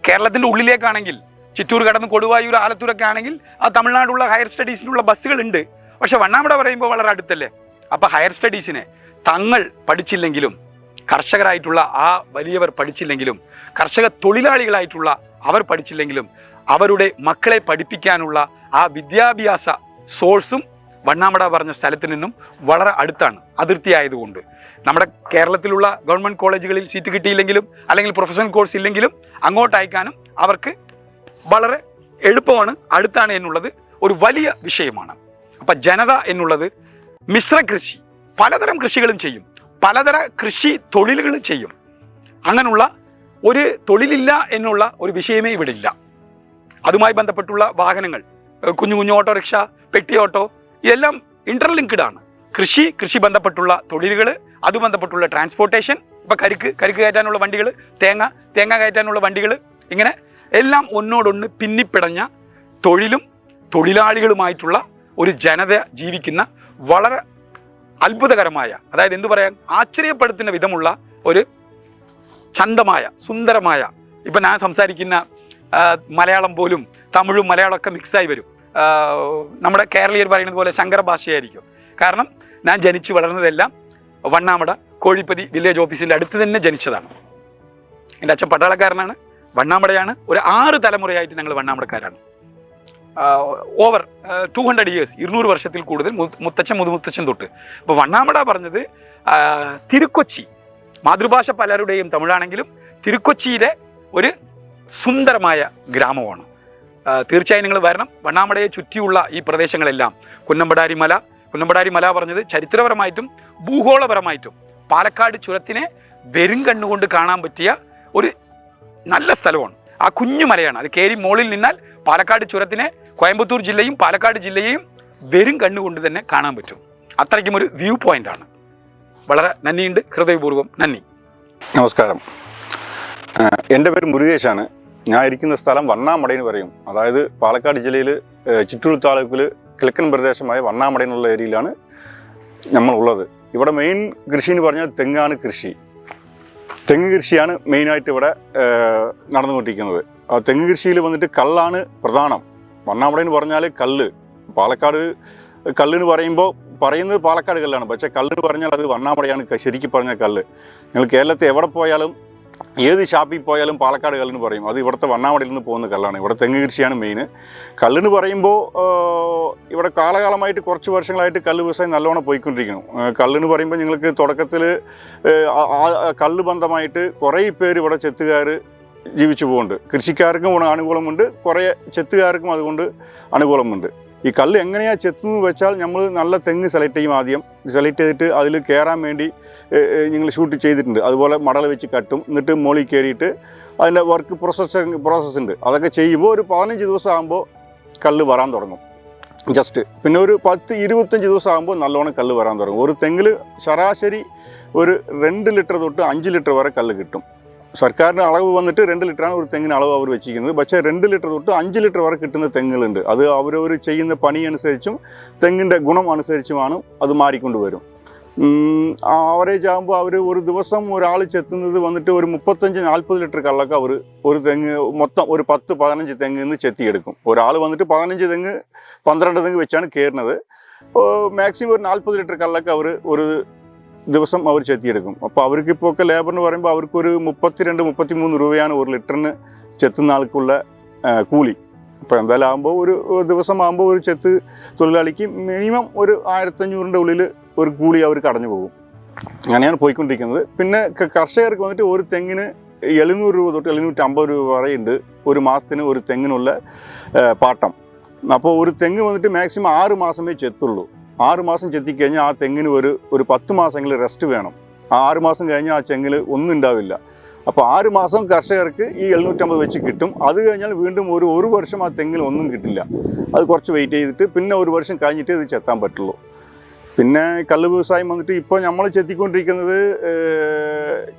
കേരളത്തിന്റെ ഉള്ളിലേക്കാണെങ്കിൽ ചിറ്റൂർ കടന്ന് കൊടുവായൂർ ആലത്തൂരൊക്കെ ആണെങ്കിൽ ആ തമിഴ്നാടുള്ള ഹയർ സ്റ്റഡീസിനുള്ള ബസ്സുകളുണ്ട് പക്ഷെ വണ്ണാമട പറയുമ്പോൾ വളരെ അടുത്തല്ലേ? അപ്പോൾ ഹയർ സ്റ്റഡീസിനെ തങ്ങൾ പഠിച്ചില്ലെങ്കിലും കർഷകരായിട്ടുള്ള ആ വലിയവർ പഠിച്ചില്ലെങ്കിലും കർഷക തൊഴിലാളികളായിട്ടുള്ള അവർ പഠിച്ചില്ലെങ്കിലും അവരുടെ മക്കളെ പഠിപ്പിക്കാനുള്ള ആ വിദ്യാഭ്യാസ സോഴ്സും വണ്ണാമട പറഞ്ഞ സ്ഥലത്ത് നിന്നും വളരെ അടുത്താണ് അതിർത്തി ആയതുകൊണ്ട് നമ്മുടെ കേരളത്തിലുള്ള ഗവൺമെന്റ് കോളേജുകളിൽ സീറ്റ് കിട്ടിയില്ലെങ്കിലും അല്ലെങ്കിൽ പ്രൊഫഷണൽ കോഴ്സ് ഇല്ലെങ്കിലും അങ്ങോട്ട് അയക്കാനും അവർക്ക് വളരെ എളുപ്പമാണ് അടുത്താണ് എന്നുള്ളത് ഒരു വലിയ വിഷയമാണ്. അപ്പം ജനത എന്നുള്ളത് മിശ്ര കൃഷി പലതരം കൃഷികളും ചെയ്യും പലതര കൃഷി തൊഴിലുകളും ചെയ്യും. അങ്ങനെയുള്ള ഒരു തൊഴിലില്ല എന്നുള്ള ഒരു വിഷയമേ ഇവിടെ ഇല്ല അതുമായി ബന്ധപ്പെട്ടുള്ള വാഹനങ്ങൾ കുഞ്ഞു കുഞ്ഞു ഓട്ടോറിക്ഷ പെട്ടി ഓട്ടോ ഇതെല്ലാം ഇന്റർലിങ്ക്ഡ് ആണ്. കൃഷി കൃഷി ബന്ധപ്പെട്ടുള്ള തൊഴിലുകൾ അത് ബന്ധപ്പെട്ടുള്ള ട്രാൻസ്പോർട്ടേഷൻ ഇപ്പം കരിക്ക് കരിക്ക് കയറ്റാനുള്ള വണ്ടികൾ തേങ്ങ തേങ്ങ കയറ്റാനുള്ള വണ്ടികൾ ഇങ്ങനെ എല്ലാം ഒന്നോടൊന്ന് പിന്നിപ്പിടഞ്ഞ തൊഴിലും തൊഴിലാളികളുമായിട്ടുള്ള ഒരു ജനത ജീവിക്കുന്ന വളരെ അത്ഭുതകരമായ അതായത് എന്തു പറയാൻ ആശ്ചര്യപ്പെടുത്തുന്ന വിധമുള്ള ഒരു ചന്തമായ സുന്ദരമായ ഇപ്പം ഞാൻ സംസാരിക്കുന്ന മലയാളം പോലും തമിഴും മലയാളമൊക്കെ മിക്സായി വരും. നമ്മുടെ കേരളീയർ പറയുന്നത് പോലെ ശങ്കര ഭാഷയായിരിക്കും. കാരണം ഞാൻ ജനിച്ചു വളർന്നതെല്ലാം വണ്ണാമട കോഴിപ്പതി വില്ലേജ് ഓഫീസിന്റെ അടുത്ത് തന്നെ ജനിച്ചതാണ്. എന്റെ അച്ഛൻ പട്ടാളക്കാരനാണ് വണ്ണാമടയാണ്. ഒരു ആറ് തലമുറയായിട്ട് ഞങ്ങൾ വണ്ണാമടക്കാരാണ്. ഓവർ ടു ഹൺഡ്രഡ് ഇയേഴ്സ് ഇരുന്നൂറ് വർഷത്തിൽ കൂടുതൽ മുത്തച്ഛൻ മുതുമുത്തച്ഛൻ തൊട്ട്. അപ്പോൾ വണ്ണാമട പറഞ്ഞത് തിരുക്കൊച്ചി മാതൃഭാഷ പലരുടെയും തമിഴാണെങ്കിലും തിരുക്കൊച്ചിയിലെ ഒരു സുന്ദരമായ ഗ്രാമമാണ്. തീർച്ചയായും നിങ്ങൾ വരണം. വണ്ണാമടയെ ചുറ്റിയുള്ള ഈ പ്രദേശങ്ങളെല്ലാം. കുന്നമ്പടാരി മല. കുന്നമ്പടാരി മല പറഞ്ഞത് ചരിത്രപരമായിട്ടും ഭൂഗോളപരമായിട്ടും പാലക്കാട് ചുരത്തിനെ വെറും കണ്ണുകൊണ്ട് കാണാൻ പറ്റിയ ഒരു നല്ല സ്ഥലമാണ്. ആ കുഞ്ഞു മലയാണ്. അത് കയറി മോളിൽ നിന്നാൽ പാലക്കാട് ചുരത്തിനെ കോയമ്പത്തൂർ ജില്ലയും പാലക്കാട് ജില്ലയെയും വെറും കണ്ണുകൊണ്ട് തന്നെ കാണാൻ പറ്റും. അത്രയ്ക്കും ഒരു വ്യൂ പോയിന്റ് ആണ്. വളരെ നന്ദിയുണ്ട്. ഹൃദയപൂർവം നന്ദി. നമസ്കാരം. എന്റെ പേര് മുരുകേഷാണ്. ഞാൻ ഇരിക്കുന്ന സ്ഥലം വണ്ണാമട എന്ന് പറയും. അതായത് പാലക്കാട് ജില്ലയിൽ ചിറ്റൂർ താലൂക്കിൽ കിഴക്കൻ പ്രദേശമായ വണ്ണാമട എന്നുള്ള ഏരിയയിലാണ് നമ്മൾ ഉള്ളത്. ഇവിടെ മെയിൻ കൃഷി എന്ന് പറഞ്ഞാൽ തെങ്ങാണ് കൃഷി. തെങ്ങ് കൃഷിയാണ് മെയിനായിട്ട് ഇവിടെ നടന്നുകൊണ്ടിരിക്കുന്നത്. തെങ്ങ് കൃഷിയിൽ വന്നിട്ട് കള്ളാണ് പ്രധാനം. വണ്ണാമട എന്ന് പറഞ്ഞാൽ കല്ല് പാലക്കാട് കല്ല് എന്ന് പറയുമ്പോൾ പറയുന്നത് പാലക്കാട് കല്ലാണ് പക്ഷേ കല്ല് പറഞ്ഞാൽ അത് വണ്ണാമടയാണ് ശരിക്ക് പറഞ്ഞ കല്ല് നിങ്ങൾ കേരളത്തിൽ എവിടെ പോയാലും ഏത് ഷാപ്പിൽ പോയാലും പാലക്കാട് കല്ലെന്ന് പറയും. അത് ഇവിടുത്തെ വണ്ണാമടയിൽ നിന്ന് പോകുന്ന കല്ലാണ് ഇവിടെ തെങ്ങ് കൃഷിയാണ് മെയിൻ കല്ലെന്ന് പറയുമ്പോൾ ഇവിടെ കാലകാലമായിട്ട് കുറച്ച് വർഷങ്ങളായിട്ട് കല്ല് വ്യവസായം നല്ലോണം പോയിക്കൊണ്ടിരിക്കുന്നു. കല്ലെന്ന് പറയുമ്പോൾ നിങ്ങൾക്ക് തുടക്കത്തിൽ കല്ല് ബന്ധമായിട്ട് കുറേ പേര് ഇവിടെ ചെത്തുകാർ ജീവിച്ചു പോകുന്നുണ്ട്. കൃഷിക്കാർക്കും ഗുണ- അനുകൂലമുണ്ട് കുറേ ചെത്തുകാർക്കും അതുകൊണ്ട് അനുകൂലമുണ്ട് ഈ കല്ല് എങ്ങനെയാണ് ചെത്തുന്നത് വെച്ചാൽ നമ്മൾ നല്ല തെങ്ങ് സെലക്ട് ചെയ്യും ആദ്യം. സെലക്ട് ചെയ്തിട്ട് അതിൽ കയറാൻ വേണ്ടി നിങ്ങൾ ഷൂട്ട് ചെയ്തിട്ടുണ്ട്. അതുപോലെ മടൽ വെച്ച് കട്ടും. എന്നിട്ട് മോളിൽ കയറിയിട്ട് അതിന്റെ വർക്ക് പ്രോസസ് പ്രോസസ്സ് ഉണ്ട്. അതൊക്കെ ചെയ്യുമ്പോൾ ഒരു പതിനഞ്ച് ദിവസം ആകുമ്പോൾ കല്ല് വരാൻ തുടങ്ങും. ജസ്റ്റ് പിന്നെ ഒരു പത്ത് ഇരുപത്തഞ്ച് ദിവസം ആകുമ്പോൾ നല്ലോണം കല്ല് വരാൻ തുടങ്ങും. ഒരു തെങ്ങിൽ ശരാശരി ഒരു രണ്ട് ലിറ്റർ തൊട്ട് അഞ്ച് ലിറ്റർ വരെ കല്ല് കിട്ടും. സർക്കാരിന്റെ അളവ് വന്നിട്ട് രണ്ട് ലിറ്ററാണ് ഒരു തെങ്ങിന് അളവ് അവർ വെച്ചിരിക്കുന്നത്. പക്ഷേ രണ്ട് ലിറ്റർ തൊട്ട് അഞ്ച് ലിറ്റർ വരെ കിട്ടുന്ന തെങ്ങുകളുണ്ട്. അത് അവരവർ ചെയ്യുന്ന പണി അനുസരിച്ചും തെങ്ങിന്റെ ഗുണം അനുസരിച്ചുമാണ് അത് മാറിക്കൊണ്ട് വരും. ആവറേജ് ആകുമ്പോൾ അവർ ഒരു ദിവസം ഒരാൾ ചെത്തുന്നത് വന്നിട്ട് ഒരു മുപ്പത്തഞ്ച് നാൽപ്പത് ലിറ്റർ കള്ളൊക്കെ അവർ ഒരു തെങ്ങ് മൊത്തം ഒരു പത്ത് പതിനഞ്ച് തെങ്ങിൽ നിന്ന് ചെത്തിയെടുക്കും. ഒരാൾ വന്നിട്ട് പതിനഞ്ച് തെങ്ങ് പന്ത്രണ്ട് തെങ്ങ് വെച്ചാണ് കയറുന്നത് മാക്സിമം ഒരു നാൽപ്പത് ലിറ്റർ കള്ളൊക്കെ അവർ ഒരു ദിവസം അവർ ചെത്തിയെടുക്കും. അപ്പോൾ അവർക്ക് ഇപ്പോൾ ഒക്കെ ലേബറിന് പറയുമ്പോൾ അവർക്കൊരു മുപ്പത്തിരണ്ട് മുപ്പത്തി മൂന്ന് രൂപയാണ് ഒരു ലിറ്ററിന് ചെത്തുന്ന ആൾക്കുള്ള കൂലി. അപ്പോൾ എന്തായാലും ആകുമ്പോൾ ഒരു ദിവസം ആകുമ്പോൾ ഒരു ചെത്ത് തൊഴിലാളിക്ക് മിനിമം ഒരു ആയിരത്തഞ്ഞൂറിന്റെ ഉള്ളിൽ ഒരു കൂലി അവർ കടഞ്ഞു പോകും. അങ്ങനെയാണ് പോയിക്കൊണ്ടിരിക്കുന്നത്. പിന്നെ കർഷകർക്ക് വന്നിട്ട് ഒരു തെങ്ങിന് എഴുന്നൂറ് രൂപ തൊട്ട് എഴുന്നൂറ്റി അമ്പത് രൂപ വരെയുണ്ട്. ഒരു മാസത്തിന് ഒരു തെങ്ങിനുള്ള പാട്ടം. അപ്പോൾ ഒരു തെങ്ങ് വന്നിട്ട് മാക്സിമം ആറ് മാസമേ ചെത്തുള്ളൂ. ആറ് മാസം ചെത്തിക്കഴിഞ്ഞാൽ ആ തെങ്ങിന് ഒരു ഒരു പത്ത് മാസമെങ്കിലും റെസ്റ്റ് വേണം. ആ ആറുമാസം കഴിഞ്ഞാൽ ആ ചെങ്ങിൽ ഒന്നും ഉണ്ടാവില്ല. അപ്പോൾ ആറ് മാസം കർഷകർക്ക് ഈ എഴുന്നൂറ്റമ്പത് വെച്ച് കിട്ടും. അത് കഴിഞ്ഞാൽ വീണ്ടും ഒരു ഒരു വർഷം ആ തെങ്ങിൽ ഒന്നും കിട്ടില്ല. അത് കുറച്ച് വെയിറ്റ് ചെയ്തിട്ട് പിന്നെ ഒരു വർഷം കഴിഞ്ഞിട്ട് ഇത് ചെത്താൻ പറ്റുള്ളൂ. പിന്നെ കല്ല് വ്യവസായം വന്നിട്ട് ഇപ്പോൾ നമ്മൾ ചെത്തിക്കൊണ്ടിരിക്കുന്നത്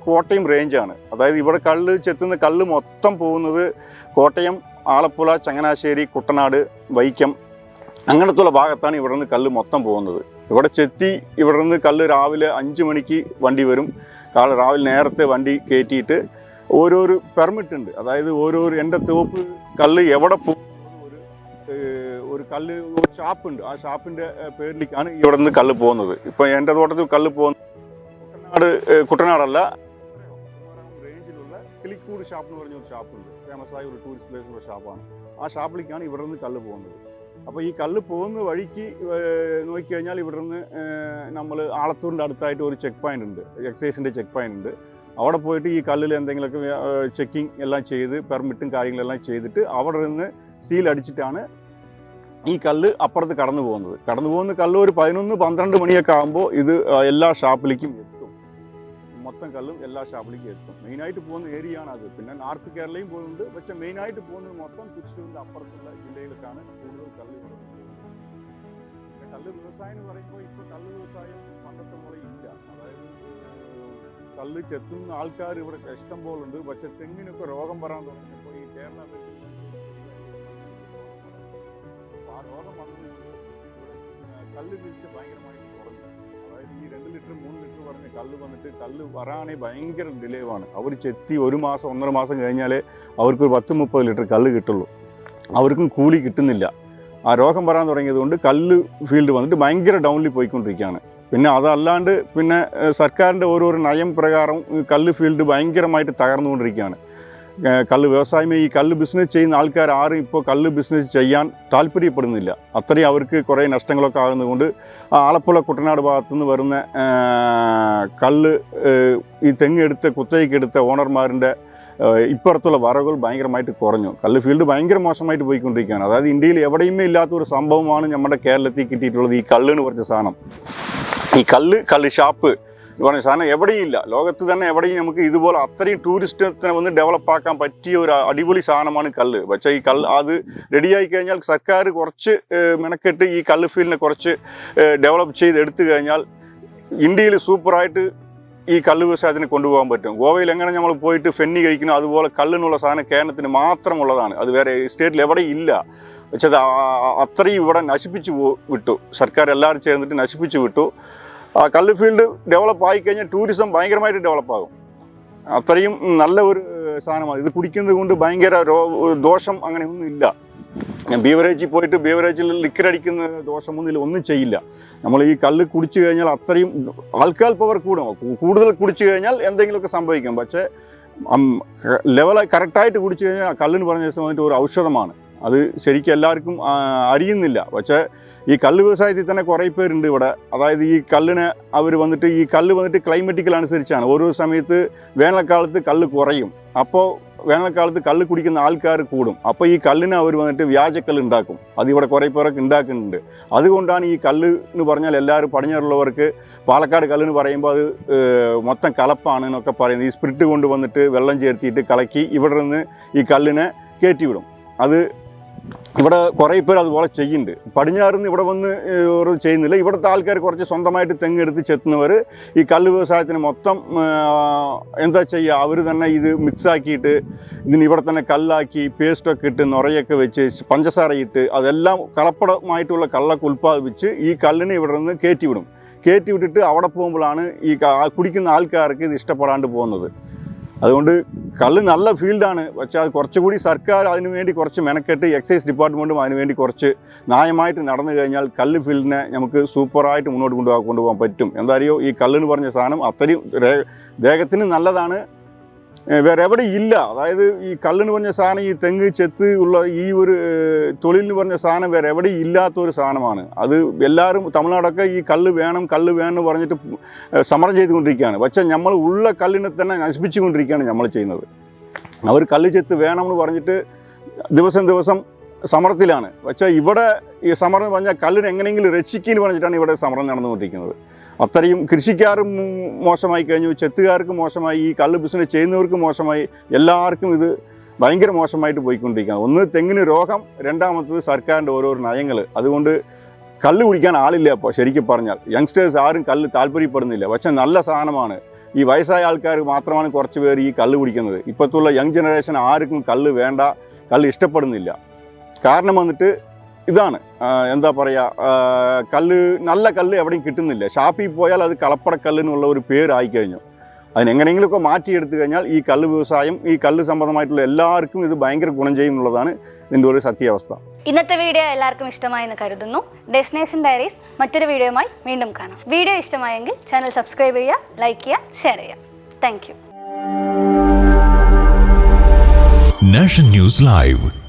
കോട്ടയം റേഞ്ചാണ് അതായത് ഇവിടെ കള്ള് ചെത്തുന്ന കള്ള് മൊത്തം പോകുന്നത് കോട്ടയം ആലപ്പുഴ ചങ്ങനാശ്ശേരി കുട്ടനാട് വൈക്കം അങ്ങനത്തുള്ള ഭാഗത്താണ് ഇവിടെ നിന്ന് കല്ല് മൊത്തം പോകുന്നത്. ഇവിടെ ചെത്തി ഇവിടെ നിന്ന് കല്ല് രാവിലെ അഞ്ച് മണിക്ക് വണ്ടി വരും. കാല രാവിലെ നേരത്തെ വണ്ടി കയറ്റിയിട്ട് ഓരോരു പെർമിറ്റ് ഉണ്ട്. അതായത് ഓരോരു എന്റെ തോപ്പ് കല്ല് എവിടെ പോകും ഒരു കല്ല് ഒരു ഷാപ്പുണ്ട് ആ ഷാപ്പിന്റെ പേരിലേക്കാണ് ഇവിടെ നിന്ന് കല്ല് പോകുന്നത്. ഇപ്പം എന്റെ തോട്ടത്തിൽ കല്ല് പോകുന്നത് കുട്ടനാട് കുട്ടനാടല്ല. റേഞ്ചിലുള്ള കിളിക്കൂട് ഷാപ്പ് എന്ന് പറഞ്ഞ ഒരു ഫേമസ് ആയ ഒരു ടൂറിസ്റ്റ് പ്ലേസിലുള്ള ഷാപ്പാണ് ആ ഷാപ്പിലേക്കാണ് ഇവിടെ നിന്ന് കല്ല് പോകുന്നത്. അപ്പോൾ ഈ കല്ല് പോകുന്ന വഴിക്ക് നോക്കി നോക്കിക്കഴിഞ്ഞാൽ ഇവിടുന്ന് നമ്മൾ ആളത്തൂരിന്റെ അടുത്തായിട്ട് ഒരു ചെക്ക് പോയിന്റ് ഉണ്ട്. എക്സൈസിന്റെ ചെക്ക് പോയിന്റ് ഉണ്ട്. അവിടെ പോയിട്ട് ഈ കല്ലിൽ എന്തെങ്കിലുമൊക്കെ ചെക്കിങ് എല്ലാം ചെയ്ത് പെർമിറ്റും കാര്യങ്ങളെല്ലാം ചെയ്തിട്ട് അവിടെ നിന്ന് സീൽ അടിച്ചിട്ടാണ് ഈ കല്ല് അപ്പുറത്ത് കടന്നു പോകുന്നത് കടന്നു പോകുന്ന കല്ല് ഒരു പതിനൊന്ന് പന്ത്രണ്ട് മണിയൊക്കെ ആകുമ്പോൾ ഇത് എല്ലാ ഷാപ്പിലേക്കും മൊത്തം കല്ലും എല്ലാ ഷാപ്പിലേക്കും എത്തും മെയിനായിട്ട് പോകുന്ന ഏരിയ ആണ് അത്. പിന്നെ നോർത്ത് കേരളയും പോകുന്നുണ്ട്. പക്ഷെ മെയിനായിട്ട് പോകുന്നത് മൊത്തം തൃശ്ശൂരിന്റെ അപ്പുറത്തുള്ള ജില്ലയിലേക്കാണ് കൂടുതൽ ഇവിടെ പിന്നെ കല്ല് വ്യവസായം എന്ന് പറയുമ്പോൾ ഇപ്പോൾ കല്ല് വ്യവസായം പണ്ടത്തെ പോലെ ഇല്ല. അതായത് കല്ല് ചെത്തുന്ന ആൾക്കാർ ഇവിടെ ഇഷ്ടം ഉണ്ട് പക്ഷെ തെങ്ങിനൊക്കെ രോഗം വരാൻ തുടങ്ങിയപ്പോൾ ഈ കേരള ആ രോഗം വന്നത് ഇവിടെ ഏഹ്, കല്ല് വീഴ്ച ലിറ്റർ മൂന്ന് ലിറ്റർ പറഞ്ഞ് കല്ല് വന്നിട്ട് കല്ല് വരാണേ ഭയങ്കര ഡിലേവാണ്. അവർ ചെത്തി ഒരു മാസം ഒന്നര മാസം കഴിഞ്ഞാലേ അവർക്ക് ഒരു പത്ത് മുപ്പത് ലിറ്റർ കല്ല് കിട്ടുള്ളൂ. അവർക്കും കൂലി കിട്ടുന്നില്ല. ആ രോഗം വരാൻ തുടങ്ങിയതുകൊണ്ട് കല്ല് ഫീൽഡ് വന്നിട്ട് ഭയങ്കര ഡൗണിൽ പോയിക്കൊണ്ടിരിക്കുകയാണ്. പിന്നെ അതല്ലാണ്ട് പിന്നെ സർക്കാരിന്റെ ഓരോരോ നയം പ്രകാരം കല്ല് ഫീൽഡ് ഭയങ്കരമായിട്ട് തകർന്നുകൊണ്ടിരിക്കുകയാണ്. കല്ല് വ്യവസായമേ ഈ കല്ല് ബിസിനസ് ചെയ്യുന്ന ആൾക്കാർ ആരും ഇപ്പോൾ കല്ല് ബിസിനസ് ചെയ്യാൻ താല്പര്യപ്പെടുന്നില്ല. അത്രയും അവർക്ക് കുറേ നഷ്ടങ്ങളൊക്കെ ആകുന്നതുകൊണ്ട് ആലപ്പുഴ കുട്ടനാട് ഭാഗത്തുനിന്ന് വരുന്ന കള്ള് ഈ തെങ്ങെടുത്ത് കുത്തയ്ക്കെടുത്ത ഏഹ്, ഇപ്പുറത്തുള്ള വറവുകൾ ഭയങ്കരമായിട്ട് കുറഞ്ഞു. കല്ല് ഫീൽഡ് ഭയങ്കര മോശമായിട്ട് പോയിക്കൊണ്ടിരിക്കുകയാണ്. അതായത് ഇന്ത്യയിൽ എവിടെയുമേ ഇല്ലാത്ത ഒരു സംഭവമാണ് നമ്മുടെ കേരളത്തിൽ കിട്ടിയിട്ടുള്ളത് ഈ കല്ല് എന്ന് പറഞ്ഞ സാധനം. ഈ കല്ല് കല്ല് ഷാപ്പ് എന്ന് പറഞ്ഞ സാധനം എവിടെയും ഇല്ല ലോകത്ത് തന്നെ എവിടെയും നമുക്ക് ഇതുപോലെ അത്രയും ടൂറിസ്റ്റിനെ വന്ന് ഡെവലപ്പ് ആക്കാൻ പറ്റിയ ഒരു അടിപൊളി സാധനമാണ് കല്ല് പക്ഷേ ഈ കല്ല് അത് റെഡിയായി കഴിഞ്ഞാൽ സർക്കാർ കുറച്ച് മെനക്കെട്ട് ഈ കല്ല് ഫീൽഡിനെ കുറച്ച് ഡെവലപ്പ് ചെയ്ത് എടുത്തു കഴിഞ്ഞാൽ ഇന്ത്യയിൽ സൂപ്പറായിട്ട് ഈ കല്ല് വ്യവസായത്തിന് കൊണ്ടുപോകാൻ പറ്റും. ഗോവയിൽ എങ്ങനെ നമ്മൾ പോയിട്ട് ഫെന്നി കഴിക്കണം അതുപോലെ കല്ലിനുള്ള സാധനം കേരളത്തിന് മാത്രമുള്ളതാണ്. അത് വേറെ സ്റ്റേറ്റിൽ എവിടെയും ഇല്ല. പക്ഷേ അത്രയും ഇവിടെ നശിപ്പിച്ചു വിട്ടു. സർക്കാർ എല്ലാവരും ചേർന്നിട്ട് നശിപ്പിച്ചു വിട്ടു. ആ കല്ല് ഫീൽഡ് ഡെവലപ്പ് ആയി കഴിഞ്ഞാൽ ടൂറിസം ഭയങ്കരമായിട്ട് ഡെവലപ്പ് ആകും. അത്രയും നല്ല ഒരു സാധനമാണ്. ഇത് കുടിക്കുന്നത് കൊണ്ട് ഭയങ്കര ദോഷം അങ്ങനെ അങ്ങനെയൊന്നും ഇല്ല. ബീവറേജിൽ പോയിട്ട് ബീവറേജിൽ ലിക്കർ അടിക്കുന്ന ദോഷമൊന്നും ഒന്നും ചെയ്യില്ല. നമ്മൾ ഈ കള്ള് കുടിച്ചു കഴിഞ്ഞാൽ അത്രയും ആൾക്കാൽ പവർ കൂടും. കൂടുതൽ കുടിച്ചു കഴിഞ്ഞാൽ എന്തെങ്കിലുമൊക്കെ സംഭവിക്കും. പക്ഷേ ലെവലായി കറക്റ്റായിട്ട് കുടിച്ചു കഴിഞ്ഞാൽ കല്ലിന് പറഞ്ഞ ദിവസം വന്നിട്ട് ഒരു ഔഷധമാണ്. അത് ശരിക്കും എല്ലാവർക്കും അറിയുന്നില്ല. പക്ഷേ ഈ കല്ല് വ്യവസായത്തിൽ തന്നെ കുറേ പേരുണ്ട് ഇവിടെ. അതായത് ഈ കല്ലിനെ അവർ വന്നിട്ട് ഈ കല്ല് വന്നിട്ട് ക്ലൈമറ്റിക്കൽ അനുസരിച്ചാണ്. ഓരോ സമയത്ത് വേനൽക്കാലത്ത് കല്ല് കുറയും. അപ്പോൾ വേനൽക്കാലത്ത് കല്ല് കുടിക്കുന്ന ആൾക്കാർ കൂടും. അപ്പോൾ ഈ കല്ലിനെ അവർ വന്നിട്ട് വ്യാജക്കല്ല് ഉണ്ടാക്കും. അതിവിടെ കുറേ പേരൊക്കെ ഉണ്ടാക്കുന്നുണ്ട്. അതുകൊണ്ടാണ് ഈ കല്ല് എന്ന് പറഞ്ഞാൽ എല്ലാവരും പടിഞ്ഞാറുള്ളവർക്ക് പാലക്കാട് കല്ലെന്ന് പറയുമ്പോൾ അത് മൊത്തം കലപ്പാണ് എന്നൊക്കെ പറയുന്നത്. ഈ സ്പിരിറ്റ് കൊണ്ട് വന്നിട്ട് വെള്ളം ചേർത്തിയിട്ട് കലക്കി ഇവിടെ നിന്ന് ഈ കല്ലിനെ കയറ്റിവിടും അത് ഇവിടെ കുറേ പേർ അതുപോലെ ചെയ്യുന്നുണ്ട്. പടിഞ്ഞാറ് നിന്ന് ഇവിടെ വന്ന് ചെയ്യുന്നില്ല. ഇവിടുത്തെ ആൾക്കാർ കുറച്ച് സ്വന്തമായിട്ട് തെങ്ങെടുത്ത് ചെത്തുന്നവർ ഈ കല്ല് വ്യവസായത്തിന് മൊത്തം എന്താ ചെയ്യുക അവർ തന്നെ ഇത് മിക്സാക്കിയിട്ട് ഇതിന് ഇവിടെ തന്നെ കല്ലാക്കി പേസ്റ്റൊക്കെ ഇട്ട് നുറയൊക്കെ വെച്ച് പഞ്ചസാരയിട്ട് അതെല്ലാം കലപ്പടമായിട്ടുള്ള കള്ളൊക്കെ ഉൽപ്പാദിപ്പിച്ച് ഈ കല്ലിനെ ഇവിടെ നിന്ന് കയറ്റിവിടും കയറ്റി വിട്ടിട്ട് അവിടെ പോകുമ്പോഴാണ് ഈ കുടിക്കുന്ന ആൾക്കാർക്ക് ഇത് ഇഷ്ടപ്പെടാണ്ട് പോകുന്നത്. അതുകൊണ്ട് കള്ള് നല്ല ഫീൽഡാണ്. പക്ഷേ അത് കുറച്ചുകൂടി സർക്കാർ അതിനു വേണ്ടി കുറച്ച് മെനക്കെട്ട് എക്സൈസ് ഡിപ്പാർട്ട്മെന്റും അതിനു വേണ്ടി കുറച്ച് ന്യായമായിട്ട് നടന്നു കഴിഞ്ഞാൽ കല്ല് ഫീൽഡിനെ നമുക്ക് സൂപ്പറായിട്ട് മുന്നോട്ട് കൊണ്ടുപോകാൻ കൊണ്ടുപോകാൻ പറ്റും. എന്താ ഈ കല്ലെന്ന് പറഞ്ഞ സാധനം അത്രയും ദേഹത്തിന് നല്ലതാണ്. വേറെ എവിടെ ഇല്ല. അതായത് ഈ കല്ലെന്ന് പറഞ്ഞ സാധനം ഈ തെങ്ങ് ചെത്ത് ഉള്ള ഈ ഒരു തൊഴിലെന്ന് തൊഴിലിന് പറഞ്ഞ സാധനം വേറെ എവിടെ ഇല്ലാത്ത ഒരു സാധനമാണ്. അത് എല്ലാവരും തമിഴ്നാടൊക്കെ ഈ കല്ല് വേണം കല്ല് വേണം എന്ന് പറഞ്ഞിട്ട് സമരം ചെയ്തുകൊണ്ടിരിക്കുകയാണ്. പക്ഷേ നമ്മൾ ഉള്ള കല്ലിനെ തന്നെ നശിപ്പിച്ചുകൊണ്ടിരിക്കുകയാണ് നമ്മൾ ചെയ്യുന്നത്. അവർ കല്ല് ചെത്ത് വേണമെന്ന് പറഞ്ഞിട്ട് ദിവസം ദിവസം സമരത്തിലാണ്. പക്ഷേ ഇവിടെ ഈ സമരം പറഞ്ഞാൽ കല്ലിനെ എങ്ങനെയെങ്കിലും രക്ഷിക്കുന്നു പറഞ്ഞിട്ടാണ് ഇവിടെ സമരം നടന്നുകൊണ്ടിരിക്കുന്നത്. അത്രയും കൃഷിക്കാരും മോശമായി കഴിഞ്ഞു ചെത്തുകാർക്ക് മോശമായി ഈ കള്ള് ബിസിനസ് ചെയ്യുന്നവർക്ക് മോശമായി എല്ലാവർക്കും ഇത് ഭയങ്കര മോശമായിട്ട് പോയിക്കൊണ്ടിരിക്കുകയാണ്. ഒന്ന് തെങ്ങിന് രോഗം രണ്ടാമത്തത് സർക്കാരിന്റെ ഓരോരോ നയങ്ങൾ. അതുകൊണ്ട് കല്ല് കുടിക്കാൻ ആളില്ല അപ്പോൾ ശരിക്കും പറഞ്ഞാൽ. യങ്സ്റ്റേഴ്സ് ആരും കല്ല് താല്പര്യപ്പെടുന്നില്ല. പക്ഷെ നല്ല സാധനമാണ്. ഈ വയസ്സായ ആൾക്കാർ മാത്രമാണ് കുറച്ച് പേർ ഈ കല്ല് കുടിക്കുന്നത്. ഇപ്പോഴത്തുള്ള യങ് ജനറേഷൻ ആർക്കും കല്ല് വേണ്ട കല്ല് ഇഷ്ടപ്പെടുന്നില്ല. കാരണം വന്നിട്ട് ഇതാണ്. എന്താ പറയുക കല്ല് നല്ല കല്ല് എവിടെയും കിട്ടുന്നില്ല. ഷാപ്പിൽ പോയാൽ അത് കളപ്പടക്കല്ലിനുള്ള ഒരു പേരായി കഴിഞ്ഞു. അതിനെങ്ങനെയെങ്കിലുമൊക്കെ മാറ്റിയെടുത്തു കഴിഞ്ഞാൽ ഈ കല്ല് വ്യവസായം ഈ കല്ല് സംബന്ധമായിട്ടുള്ള എല്ലാവർക്കും ഇത് ഭയങ്കര ഗുണം ചെയ്യും എന്നുള്ളതാണ് ഇതിന്റെ ഒരു സത്യാവസ്ഥ. ഇന്നത്തെ വീഡിയോ എല്ലാവർക്കും ഇഷ്ടമായെന്ന് കരുതുന്നു. ഡെസ്റ്റിനേഷൻ ഡയറീസ് മറ്റൊരു വീഡിയോയുമായി വീണ്ടും കാണാം. വീഡിയോ ഇഷ്ടമായെങ്കിൽ ചാനൽ സബ്സ്ക്രൈബ് ചെയ്യുക ലൈക്ക് ചെയ്യുക ഷെയർ ചെയ്യുക. Thank you nation news live